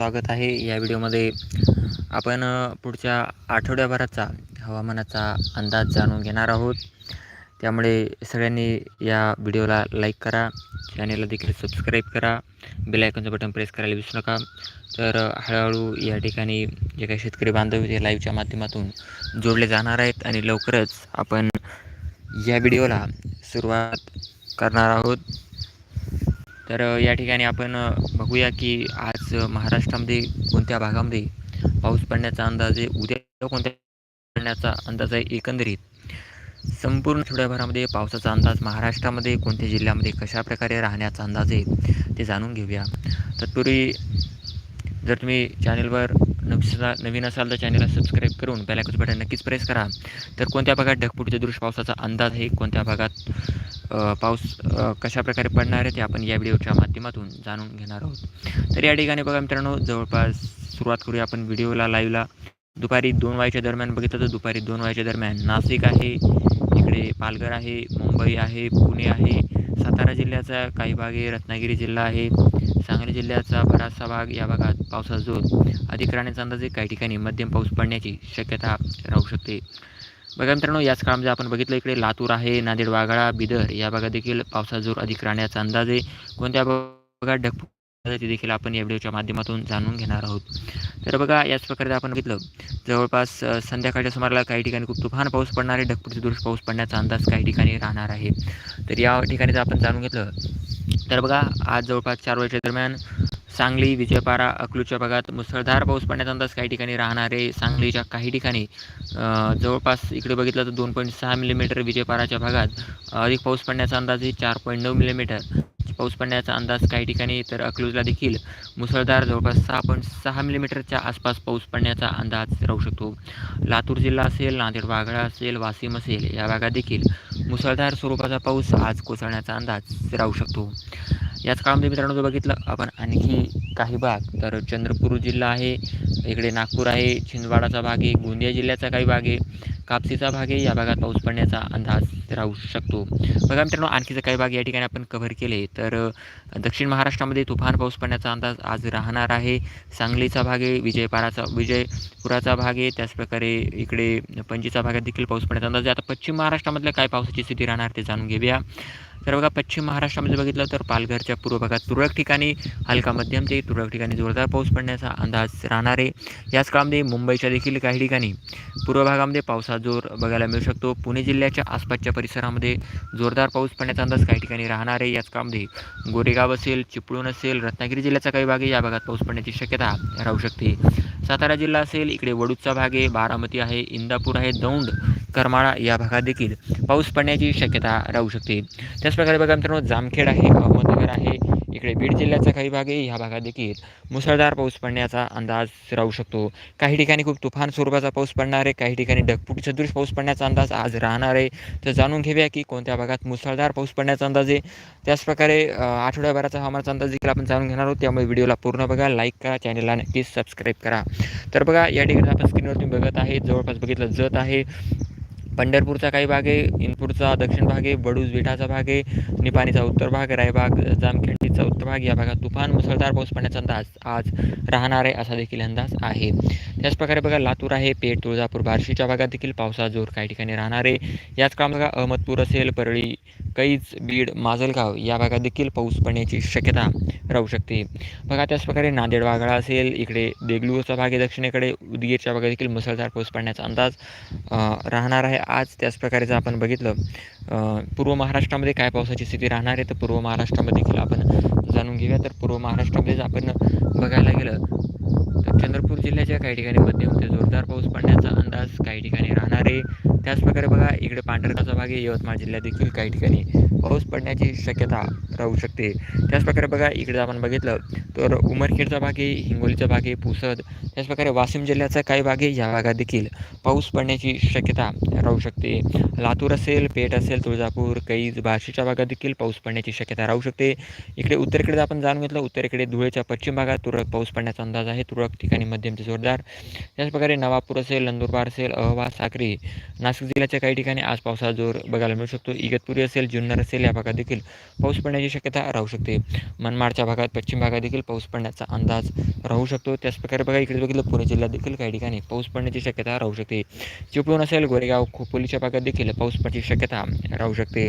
स्वागत आहे. या व्हिडिओमध्ये आपण पुढच्या आठवड्याभराचा हवामानाचा अंदाज जाणून घेणार आहोत. त्यामुळे सगळ्यांनी या व्हिडिओला लाईक करा चॅनेलला देखील सबस्क्राईब करा बेल बटन प्रेस करायला विसरू नका. तर हळूहळू या ठिकाणी जे काही शेतकरी बांधव ते लाईव्हच्या माध्यमातून जोडले जाणार आहेत आणि लवकरच आपण या व्हिडिओला सुरुवात करणार आहोत. तर या ठिकाणी आपण बघूया की आज महाराष्ट्रामध्ये कोणत्या भागामध्ये पाऊस पडण्याचा अंदाज आहे उद्या कोणत्या पडण्याचा अंदाज आहे एकंदरीत? संपूर्ण आठवड्याभरामध्ये पावसाचा अंदाज महाराष्ट्रामध्ये कोणत्या जिल्ह्यामध्ये कशा प्रकारे राहण्याचा अंदाज आहे ते जाणून घेऊया. तत्पूर्वी जर तुम्ही चॅनलवर नवीसा नवीन असाल तर चॅनलला सबस्क्राईब करून बेलायकॉन बटन नक्कीच प्रेस करा. तर कोणत्या भागात ढगपुटीच्या दृश्य पावसाचा अंदाज आहे? कोणत्या भागात पाऊस कशाप्रकारे कशा प्रकारे पडणार आहे? ते आपण या व्हिडिओच्या माध्यमातून जाणून घेणार आहोत. तर या ठिकाणी बघा मित्रांनो जवळपास सुरुवात करूया आपण व्हिडिओला लाईव्हला दुपारी दोन वाजेच्या दरम्यान बघितलं तर दुपारी दोन वाजेच्या दरम्यान नाशिक आहे इकडे पालघर आहे मुंबई आहे पुणे आहे सातारा जिल्ह्याचा काही भाग आहे रत्नागिरी जिल्हा आहे सांगली जिल्ह्याचा बराचसा भाग या भागात पावसाचा जोर. अधिक राहण्याचा अंदाज काही ठिकाणी मध्यम पाऊस पडण्याची शक्यता राहू शकते. बघा मित्रांनो याच काळामध्ये आपण बघितलं इकडे लातूर आहे नांदेड वाघाळा बिदर या भागात देखील पावसाचा जोर अधिक राहण्याचा अंदाज आहे. कोणत्या भागात ढगफुटी ते देखील आपण या व्हिडिओच्या माध्यमातून जाणून घेणार आहोत. तर बघा याच प्रकारे आपण बघितलं जवळपास संध्याकाळच्या सुमाराला काही ठिकाणी खूप तुफान पाऊस पडणार आहे ढगफुटीचा दृश्य पाऊस पडण्याचा अंदाज काही ठिकाणी राहणार आहे. तर या ठिकाणी जर आपण जाणून घेतलं तर बघा आज जवळपास चार वाजेच्या दरम्यान सांगली विजयपारा अकलूच्या भागात मुसळधार पाऊस पडण्याचा अंदाज काही ठिकाणी राहणार आहे. सांगलीच्या काही ठिकाणी जवळपास इकडे बघितलं तर दोन पॉईंट सहा मिलीमीटर विजयपाराच्या भागात अधिक पाऊस पडण्याचा अंदाज आहे चार पॉईंट नऊ मिलीमीटर. पाऊस पडण्याचा अंदाज काही ठिकाणी तर अकलूजला देखील. मुसळधार जवळपास सहा पॉईंट सहा मिलीमीटरच्या आसपास पाऊस पडण्याचा अंदाज राहू शकतो. लातूर जिल्हा असेल नांदेड वाघळा असेल वाशिम असेल या भागात देखील मुसळधार स्वरूपाचा पाऊस आज कोसळण्याचा अंदाज राहू शकतो. याच काळामध्ये मित्रांनो जर बघितलं आपण आणखी काही भाग तर चंद्रपूर जिल्हा आहे इकडे नागपूर आहे छिंदवाडाचा भाग आहे गोंदिया जिल्ह्याचा काही भाग आहे. कापसीचा भाग आहे या भागात पाऊस पडण्याचा अंदाज राहू शकतो. बघा मित्रांनो आणखीचे काही भाग या ठिकाणी आपण कव्हर केले तर दक्षिण महाराष्ट्रामध्ये तुफान पाऊस पडण्याचा अंदाज आज राहणार आहे. सांगलीचा भाग आहे विजयपाराचा विजयपुराचा भाग आहे. त्याचप्रकारे इकडे पणजीचा भागात देखील पाऊस पडण्याचा अंदाज आहे. आता पश्चिम महाराष्ट्रामधल्या काय पावसाची स्थिती राहणार ते जाणून घेऊया. तर बघा पश्चिम महाराष्ट्रामध्ये बघितलं तर पालघरच्या पूर्व भागात तुरळक ठिकाणी हलका मध्यम ते तुरळक ठिकाणी जोरदार पाऊस पडण्याचा अंदाज राहणार. आहे याच काळामध्ये मुंबईच्या देखील काही ठिकाणी पूर्व भागामध्ये पावसाचा जोर बघायला मिळू शकतो. पुणे जिल्ह्याच्या आसपासच्या परिसरामध्ये जोरदार पाऊस पडण्याचा अंदाज काही ठिकाणी राहणार. आहे याच काळामध्ये गोरेगाव असेल चिपळूण असेल रत्नागिरी जिल्ह्याचा काही भाग आहे या भागात पाऊस पडण्याची शक्यता राहू शकते. सातारा जिल्हा असेल इकडे वडूदचा भाग आहे बारामती आहे इंदापूर आहे दौंड करमाळा या भागात देखील पाऊस पडण्याची शक्यता राहू शकते. त्याचप्रकारे बघा मित्रांनो जामखेड आहे अहमदनगर आहे इकडे बीड जिल्ह्याचा काही भाग आहे ह्या भागात देखील मुसळधार पाऊस पडण्याचा अंदाज राहू शकतो. काही ठिकाणी खूप तुफान स्वरूपाचा पाऊस पडणार आहे काही ठिकाणी ढगफुटी सदृश पाऊस पडण्याचा अंदाज आज राहणार आहे. तर जाणून घेऊया की कोणत्या भागात मुसळधार पाऊस पडण्याचा अंदाज आहे. त्याचप्रकारे आठवड्याभराचा हवामानाचा अंदाज देखील आपण जाणून घेणार आहोत. त्यामुळे व्हिडिओला पूर्ण बघा लाईक करा चॅनलला नक्कीच सबस्क्राईब करा. तर बघा या ठिकाणी आपण स्क्रीनवर तुम्ही बघत आहे जवळपास बघितलं जत आहे. पंढरपूरचा काही भाग आहे इनपूरचा दक्षिण भाग आहे बडूज विठाचा भाग आहे निपाणीचा उत्तर भाग रायबाग जामखेडीचा उत्तर भाग या भागात तुफान मुसळधार पाऊस पडण्याचा अंदाज आज राहणार आहे असा देखील अंदाज आहे. त्याचप्रकारे बघा लातूर आहे पेठ तुळजापूर बार्शीच्या भागात देखील पावसाचा जोर काही ठिकाणी राहणार आहे. याच काळात बघा अहमदपूर असेल परळी कैच बीड माजलगाव या भागात देखील पाऊस पडण्याची शक्यता राहू शकते. बघा त्याचप्रकारे नांदेड वाघाळा असेल इकडे देगलूरचा भाग आहे दक्षिणेकडे उदगीरच्या भागात देखील मुसळधार पाऊस पडण्याचा अंदाज राहणार आहे. आज त्याचप्रकारे जर आपण बघितलं पूर्व महाराष्ट्रामध्ये काय पावसाची स्थिती राहणार आहे तर पूर्व महाराष्ट्रामध्ये देखील आपण जाणून घेऊया. तर पूर्व महाराष्ट्रामध्ये जर आपण बघायला गेलं चंद्रपूर जिल्ह्याच्या काही ठिकाणी मध्यम ते जोरदार पाऊस पडण्याचा अंदाज काही ठिकाणी राहणार आहे. त्याचप्रकारे बघा इकडे पांढरकाचा भाग आहे. यवतमाळ जिल्ह्यात देखील काही ठिकाणी पाऊस पडण्याची शक्यता राहू शकते. त्याचप्रकारे बघा इकडे आपण बघितलं तर उमरखेडचा भाग आहे हिंगोलीचा भाग आहे पुसद. त्याचप्रकारे वाशिम जिल्ह्याचा काही भाग आहे. या भागात देखील पाऊस पडण्याची शक्यता राहू शकते. लातूर असेल पेठ असेल तुळजापूर कैज बार्शीच्या भागात देखील पाऊस पडण्याची शक्यता राहू शकते. इकडे उत्तरेकडे आपण जाणून घेतलं उत्तरेकडे धुळेच्या पश्चिम भागात तुरळक पाऊस पडण्याचा अंदाज आहे. तुरळक ठिकाणी मध्यम ते जोरदार. त्याचप्रकारे नवापूर असेल नंदुरबार असेल अहवा साक्री नाशिक जिल्ह्याच्या काही ठिकाणी आज पावसाचा जोर बघायला मिळू शकतो. इगतपुरी असेल जुन्नर असेल या भागात देखील पाऊस पडण्याची शक्यता राहू शकते. मनमाडच्या भागात पश्चिम भागात देखील पाऊस पडण्याचा अंदाज राहू शकतो. त्याचप्रकारे बघा इकडे बघितलं पुणे जिल्ह्यात देखील काही ठिकाणी पाऊस पडण्याची शक्यता राहू शकते. चिपळूण असेल गोरेगाव खोपोलीच्या भागात देखील पाऊस पडण्याची शक्यता राहू शकते.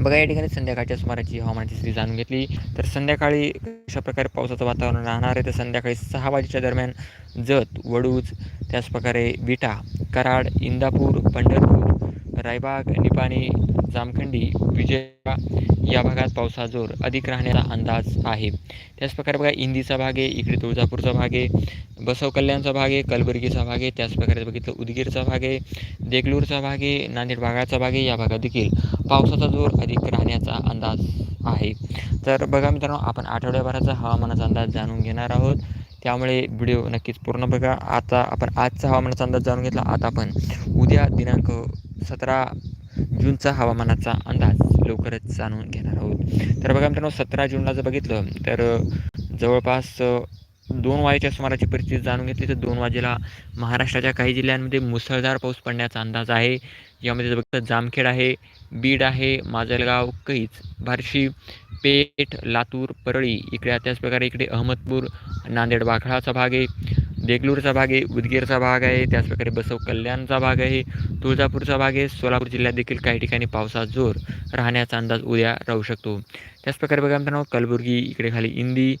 बघा या ठिकाणी संध्याकाळच्या सुमाराची हवामानाची स्थिती जाणून घेतली. तर संध्याकाळी अशा प्रकारे पावसाचं वातावरण राहणार आहे? तर संध्याकाळी सहा वाजेच्या दरम्यान जत वडूज त्याचप्रकारे विटा कराड इंदापूर पंढरपूर रायबाग निपाणी जामखंडी विजया या भागात पावसा जोर अधिक राहण्याचा अंदाज आहे. त्याचप्रकारे बघा इंदीचा भाग आहे इकडे तुळजापूरचा भाग आहे बसव कल्याणचा भाग आहे कलबुर्गीचा भाग आहे त्याचप्रकारे बघितलं उदगीरचा भाग आहे देगलूरचा भाग आहे नांदेड भागाचा भाग आहे या भागात देखील पावसाचा जोर अधिक राहण्याचा अंदाज आहे. तर बघा मित्रांनो आपण आठवड्याभराचा हवामानाचा अंदाज जाणून घेणार आहोत. त्यामुळे व्हिडिओ नक्कीच पूर्ण बघा. आता आपण आजचा हवामानाचा अंदाज जाणून घेतला. आता आपण उद्या दिनांक सतरा जूनचा हवामानाचा अंदाज लवकरच जाणून घेणार आहोत. तर बघा मित्रांनो सतरा जूनला जर बघितलं तर जवळपास दोन वाजेच्या सुमाराची परिस्थिती जाणून घेतली तर दोन वाजेला महाराष्ट्राच्या काही जिल्ह्यांमध्ये मुसळधार पाऊस पडण्याचा अंदाज आहे. यामध्ये जर जामखेड आहे बीड आहे माजलगाव कैच बार्शी पेठ लातूर परळी इकडे त्याचप्रकारे इकडे अहमदपूर नांदेड वाखळाचा भाग आहे देगलूरचा भाग आहे उदगीरचा भाग आहे त्याचप्रकारे बसव कल्याणचा भाग आहे तुळजापूरचा भाग आहे. सोलापूर जिल्ह्यात देखील काही ठिकाणी पावसाचा जोर राहण्याचा अंदाज उद्या राहू शकतो. त्याचप्रकारे बघा मित्रांनो कलबुर्गी इकडे खाली इंदी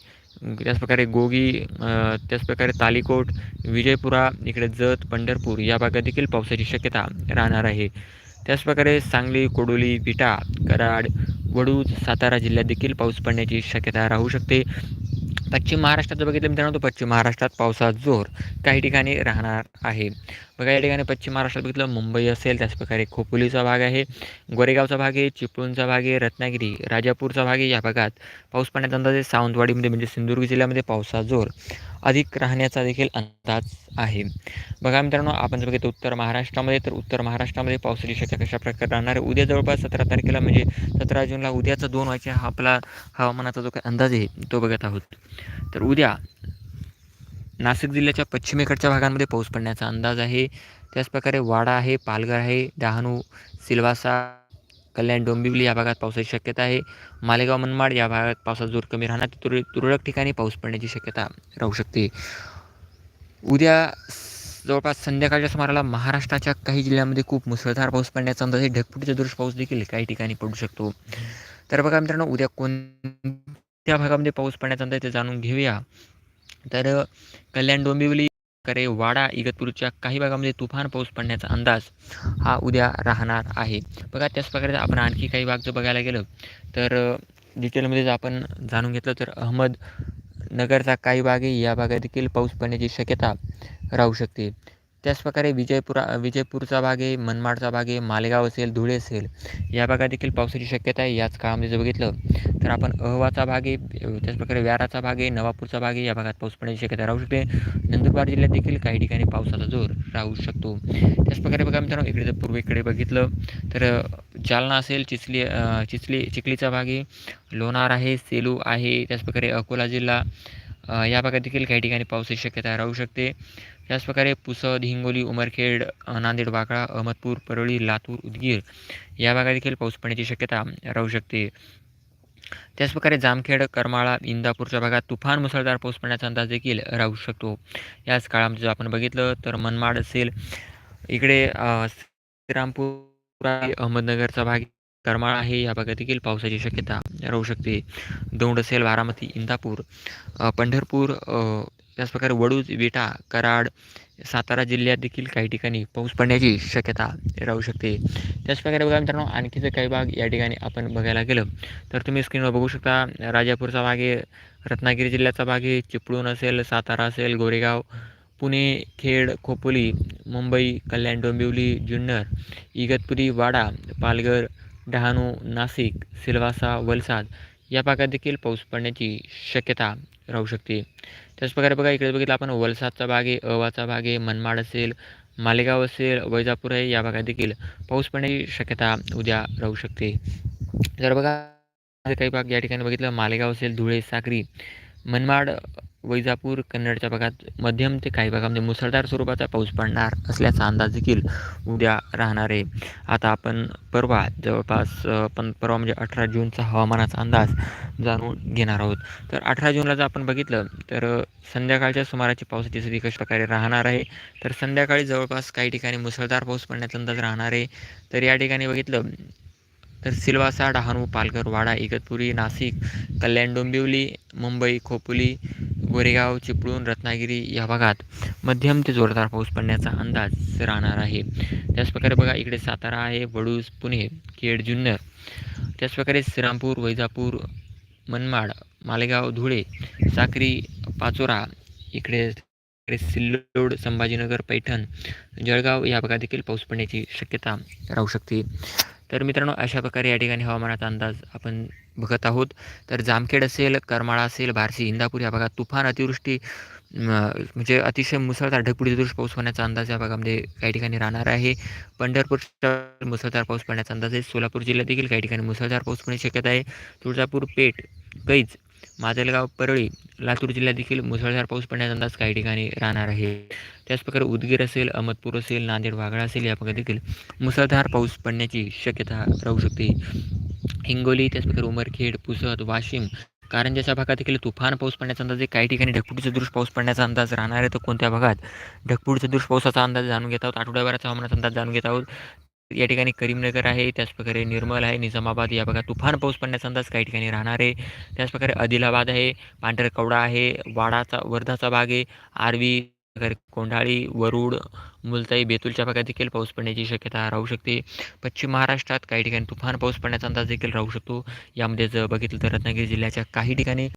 त्याचप्रकारे गोगी त्याचप्रकारे तालिकोट विजयपुरा इकडे जत पंढरपूर या भागात देखील पावसाची शक्यता राहणार आहे. त्याचप्रकारे सांगली कोडोली विटा कराड वडूज सातारा जिल्ह्यात देखील पाऊस पडण्याची शक्यता राहू शकते. पश्चिम महाराष्ट्रात जर बघितलं मित्रांनो तर पश्चिम महाराष्ट्रात पावसाचा जोर काही ठिकाणी राहणार आहे. बघा या ठिकाणी पश्चिम महाराष्ट्रात बघितलं मुंबई असेल त्याचप्रकारे खोपोलीचा भाग आहे गोरेगावचा भाग आहे चिपळूणचा भाग आहे रत्नागिरी राजापूरचा भाग आहे. या भागात पाऊस पडण्याचा अंदाज आहे सावंतवाडीमध्ये म्हणजे सिंधुदुर्ग जिल्ह्यामध्ये पावसा जोर अधिक राहण्याचा देखील अंदाज आहे. बघा मित्रांनो आपण जर बघितलं उत्तर महाराष्ट्रामध्ये तर उत्तर महाराष्ट्रामध्ये पावसाची शक्यता कशा प्रकारे राहणार आहे? उद्या जवळपास सतरा तारखेला म्हणजे सतरा जूनला उद्याचा दोन वाजचे हा आपला हवामानाचा जो काही अंदाज आहे तो बघत आहोत. तर उद्या नाशिक जिल्ह्याच्या पश्चिमेकडच्या भागांमध्ये पाऊस पडण्याचा अंदाज आहे. त्याचप्रकारे वाडा आहे पालघर आहे डहाणू सिल्वासा कल्याण डोंबिवली या भागात पावसाची शक्यता आहे. मालेगाव मनमाड या भागात पावसाचा जोर कमी राहणार. तुर तुरळक ठिकाणी पाऊस पडण्याची शक्यता राहू शकते. उद्या जवळपास संध्याकाळच्या सुमाराला महाराष्ट्राच्या काही जिल्ह्यांमध्ये खूप मुसळधार पाऊस पडण्याचा अंदाज आहे. ढगफुटीचा दृश्य पाऊस देखील काही ठिकाणी पडू शकतो. तर बघा मित्रांनो उद्या कोणत्या भागामध्ये पाऊस पडण्याचा अंदाज ते जाणून घेऊया. तर कल्याण डोंबिवली करे वाडा इगतपूरच्या काही भागामध्ये तुफान पाऊस पडण्याचा अंदाज हा उद्या राहणार आहे. बघा त्याच प्रकारे आपण आणखी काही भाग जर बघायला गेलं तर डिटेलमध्ये जर आपण जाणून घेतलं तर अहमद नगरचा काही भाग आहे या भागात देखील पाऊस पडण्याची शक्यता राहू शकते. त्याचप्रकारे विजयपुरा विजयपूरचा भाग आहे मनमाडचा भाग आहे मालेगाव असेल धुळे असेल या भागात देखील पावसाची शक्यता आहे याच काळामध्ये जर बघितलं तर आपण अहवाचा भाग आहे त्याचप्रकारे व्याराचा भाग आहे नवापूरचा भाग आहे या भागात पाऊस पडण्याची शक्यता राहू शकते. नंदुरबार जिल्ह्यात देखील काही ठिकाणी पावसाचा जोर राहू शकतो. त्याचप्रकारे बघा मित्रांनो इकडे जर पूर्वेकडे बघितलं तर जालना असेल चिचली चिचली चिखलीचा भाग आहे लोणार आहे सेलू आहे त्याचप्रकारे अकोला जिल्हा या भागात देखील काही ठिकाणी पावसाची शक्यता राहू शकते. याच प्रकारे पुसद हिंगोली उमरखेड नांदेड वाकळा अहमदपूर परळी लातूर उदगीर या भागात देखील पाऊस पडण्याची शक्यता राहू शकते. त्याचप्रकारे जामखेड करमाळा इंदापूरच्या भागात तुफान मुसळधार पाऊस पडण्याचा अंदाज देखील राहू शकतो. याच काळामध्ये जर आपण बघितलं तर मनमाड असेल इकडे श्रीरामपूर अहमदनगरचा भाग करमाळा आहे या भागात देखील पावसाची शक्यता राहू शकते. दौंड असेल बारामती इंदापूर पंढरपूर त्याचप्रकारे वडूज विटा कराड सातारा जिल्ह्यात देखील काही ठिकाणी पाऊस पडण्याची शक्यता राहू शकते. त्याचप्रकारे बघा मित्रांनो आणखीचे काही भाग या ठिकाणी आपण बघायला गेलं तर तुम्ही स्क्रीनवर बघू शकता राजापूरचा भाग आहे रत्नागिरी जिल्ह्याचा भाग आहे चिपळूण असेल सातारा असेल गोरेगाव पुणे खेड खोपोली मुंबई कल्याण डोंबिवली जुन्नर इगतपुरी वाडा पालघर डहाणू नाशिक सिलवासा वलसाड या भागात देखील पाऊस पडण्याची शक्यता राहू शकते. त्याचप्रकारे बघा इकडे बघितलं आपण वलसाडचा भाग आहे अवाचा भाग आहे मनमाड असेल मालेगाव असेल वैजापूर आहे या भागात देखील पाऊस पडण्याची शक्यता उद्या राहू शकते. जर बघा काही भाग या ठिकाणी बघितलं मालेगाव असेल धुळे साक्री मनमाड वैजापूर कन्नडच्या भागात मध्यम ते काही भागामध्ये मुसळधार स्वरूपाचा पाऊस पडणार असल्याचा अंदाज देखील उद्या राहणार. आहे आता आपण परवा जवळपास पण परवा म्हणजे अठरा जूनचा हवामानाचा अंदाज जाणून घेणार आहोत. तर अठरा जूनला जर आपण बघितलं तर संध्याकाळच्या सुमाराची पावसाची स्थिती कशा प्रकारे राहणार आहे? तर संध्याकाळी जवळपास काही ठिकाणी मुसळधार पाऊस पडण्याचा अंदाज राहणार आहे. तर या ठिकाणी बघितलं तर सिल्वासा डहाणू पालघर वाडा इगतपुरी नाशिक कल्याण डोंबिवली मुंबई खोपोली गोरेगाव चिपळूण रत्नागिरी या भागात मध्यम ते जोरदार पाऊस पडण्याचा अंदाज राहणार आहे. त्याचप्रकारे बघा इकडे सातारा आहे वडूज पुणे खेड जुन्नर. त्याचप्रकारे श्रीरामपूर वैजापूर मनमाड मालेगाव धुळे साक्री पाचोरा इकडे सिल्लोड संभाजीनगर पैठण जळगाव या भागात देखील पाऊस पडण्याची शक्यता राहू शकते. तर मित्रांनो अशा प्रकारे या ठिकाणी हवामानाचा अंदाज आपण बघत आहोत. तर जामखेड असेल करमाळा असेल बार्शी इंदापूर या भागात तुफान अतिवृष्टी म्हणजे अतिशय मुसळधार ढगपुडी दृष्ट पाऊस पडण्याचा अंदाज या भागामध्ये काही ठिकाणी राहणार आहे. पंढरपूर मुसळधार पाऊस पडण्याचा अंदाज आहे. सोलापूर जिल्ह्यात देखील काही ठिकाणी मुसळधार पाऊस पडण्याची शक्यता आहे. तुळजापूर पेठ कैज माजलगाव परळी लातूर जिल्ह्यात देखील मुसळधार पाऊस पडण्याचा अंदाज काही ठिकाणी राहणार आहे. त्याचप्रकारे उदगीर असेल अहमदपूर असेल नांदेड वागळा असेल या भागात देखील मुसळधार पाऊस पडण्याची शक्यता राहू शकते. हिंगोली त्याचप्रकारे उमरखेड पुसद वाशिम कारंजाच्या भागात देखील तुफान पाऊस पडण्याचा अंदाज आहे. काही ठिकाणी ढगपुटीचा दृश्य पाऊस पडण्याचा अंदाज राहणार आहे. तर कोणत्या भागात? ढगपुटीचा दृश्य पावसाचा अंदाज जाणून घेत आहोत. आठवड्याभराचा हवामानाचा अंदाज जाणून घेत आहोत. या ठिकाणी करीमनगर आहे त्याचप्रकारे निर्मल आहे निजामाबाद या भागात तुफान पाऊस पडण्याचा अंदाज काही ठिकाणी राहणार आहे. त्याचप्रकारे आदिलाबाद आहे पांढरकवडा आहे वाडाचा वर्धाचा भाग आहे आरवी कोंढाळी वरुड मुलताई बेतूलच्या भागात देखील पाऊस पडण्याची शक्यता राहू शकते. पश्चिम महाराष्ट्रात काही ठिकाणी तुफान पाऊस पडण्याचा अंदाज देखील राहू शकतो. यामध्ये जर बघितलं तर रत्नागिरी जिल्ह्याच्या काही ठिकाणी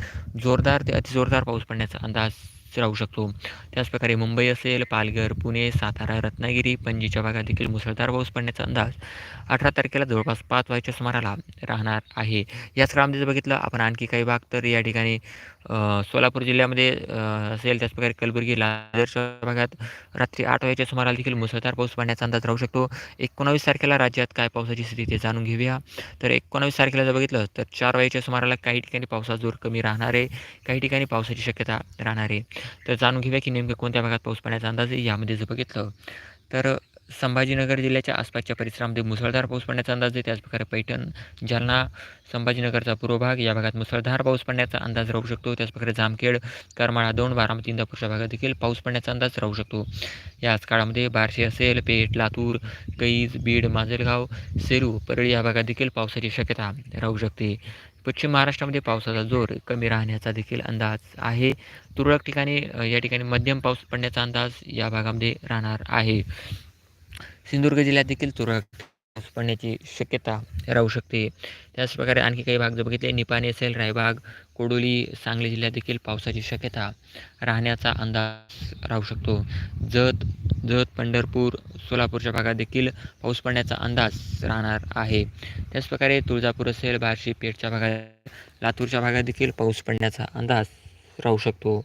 जोरदार ते अतिजोरदार पाऊस पडण्याचा अंदाज राहू शकतो. त्याचप्रकारे मुंबई असेल पालघर पुणे सातारा रत्नागिरी पणजीच्या भागात देखील मुसळधार पाऊस पडण्याचा अंदाज अठरा तारखेला जवळपास पाच वाजेच्या सुमाराला राहणार आहे. याच काळामध्ये बघितलं आपण आणखी काही भाग तर या ठिकाणी सोलापूर जिल्ह्यामध्ये असेल त्याचप्रकारे कलबुर्गी लादरच्या भागात रात्री आठ वाजेच्या सुमाराला देखील मुसळधार पाऊस पडण्याचा अंदाज राहू शकतो. एकोणावीस तारखेला राज्यात काय पावसाची स्थिती ते जाणून घेऊया. तर एकोणावीस तारखेला जर बघितलं तर चार वाजेच्या सुमाराला काही ठिकाणी पावसाचा जोर कमी राहणार आहे काही ठिकाणी पावसाची शक्यता राहणार. आहे तर जाणून घेऊया की नेमकं कोणत्या भागात पाऊस पडण्याचा अंदाज आहे यामध्ये जर बघितलं तर संभाजीनगर जिल्ह्याच्या आसपासच्या परिसरामध्ये मुसळधार पाऊस पडण्याचा अंदाज आहे. त्याचप्रकारे पैठण जालना संभाजीनगरचा पूर्व भाग या भागात मुसळधार पाऊस पडण्याचा अंदाज राहू शकतो. त्याचप्रकारे जामखेड करमाळा दोन बारामती इंदापूरच्या भागात देखील पाऊस पडण्याचा अंदाज राहू शकतो. याच काळामध्ये बार्शी असेल पेठ लातूर कैज बीड माजलगाव सेरू परळी या भागात देखील पावसाची शक्यता राहू शकते. पश्चिम महाराष्ट्रामध्ये पावसाचा जोर कमी राहण्याचा देखील अंदाज आहे. तुरळक ठिकाणी या ठिकाणी मध्यम पाऊस पडण्याचा अंदाज या भागामध्ये राहणार आहे. सिंधुदुर्ग जिल्ह्यात देखील तुरळक पाऊस पडण्याची शक्यता राहू शकते. त्याचप्रकारे आणखी काही भाग जर बघितले निपाणी असेल रायबाग कोडोली सांगली जिल्ह्यात देखील पावसाची शक्यता राहण्याचा अंदाज राहू शकतो. जत जत पंढरपूर सोलापूरच्या भागात देखील पाऊस पडण्याचा अंदाज राहणार आहे. त्याचप्रकारे तुळजापूर असेल बार्शी पेठच्या भागात लातूरच्या भागात देखील पाऊस पडण्याचा अंदाज राहू शकतो.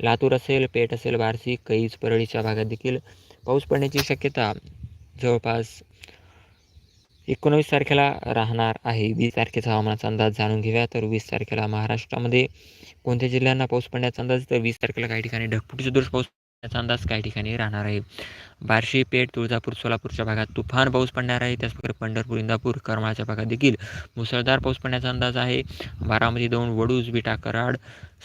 लातूर असेल पेठ असेल बार्शी कैज परळीच्या भागात देखील पाऊस पडण्याची शक्यता जवळपास एकोणवीस तारखेला राहणार आहे. वीस तारखेचा हवामानाचा अंदाज जाणून घेऊया. तर वीस तारखेला महाराष्ट्रामध्ये कोणत्या जिल्ह्यांना पाऊस पडण्याचा अंदाज तर वीस तारखेला काही ठिकाणी ढगफुटीचा दोष पाऊस याचा अंदाज काही ठिकाणी राहणार आहे. बार्शी पेठ तुळजापूर सोलापूरच्या भागात तुफान पाऊस पडणार आहे. त्याचप्रकारे पंढरपूर इंदापूर करमाळच्या भागात देखील मुसळधार पाऊस पडण्याचा अंदाज आहे. बारामती दोन वडूज विटा कराड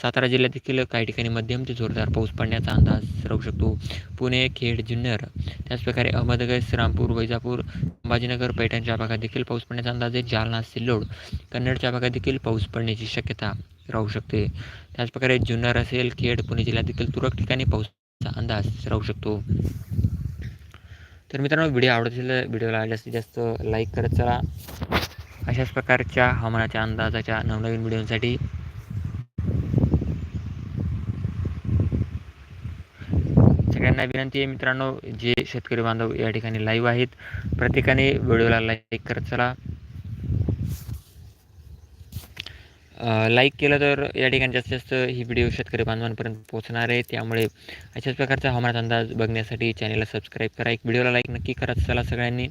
सातारा जिल्ह्यात देखील काही ठिकाणी मध्यम ते जोरदार पाऊस पडण्याचा अंदाज राहू शकतो. पुणे खेड जुन्नर त्याचप्रकारे अहमदनगर श्रीरामपूर वैजापूर संभाजीनगर पैठणच्या भागात देखील पाऊस पडण्याचा अंदाज आहे. जालना सिल्लोड कन्नडच्या भागात देखील पाऊस पडण्याची शक्यता राहू शकते. त्याचप्रकारे जुन्नर असेल खेड पुणे जिल्ह्यात देखील तुरळक ठिकाणी पाऊस अंदाज राहू शकतो. तर मित्रांनो व्हिडिओ आवडत असेल व्हिडिओला जास्तीत जास्त लाईक करत चला. अशाच प्रकारच्या हवामानाच्या अंदाजाच्या नवनवीन व्हिडिओसाठी. सगळ्यांना विनंती आहे मित्रांनो जे शेतकरी बांधव या ठिकाणी लाईव्ह आहेत प्रत्येकाने व्हिडिओला लाईक करत चला. लाईक केलं तर या ठिकाणी जास्तीत जास्त ही व्हिडिओ शेतकरी बांधवांपर्यंत पोहोचणार आहे. त्यामुळे अशाच प्रकारचा हवामानाचा अंदाज बघण्यासाठी चॅनलला सबस्क्राईब करा. एक व्हिडिओला लाईक नक्की करा. चला सगळ्यांनी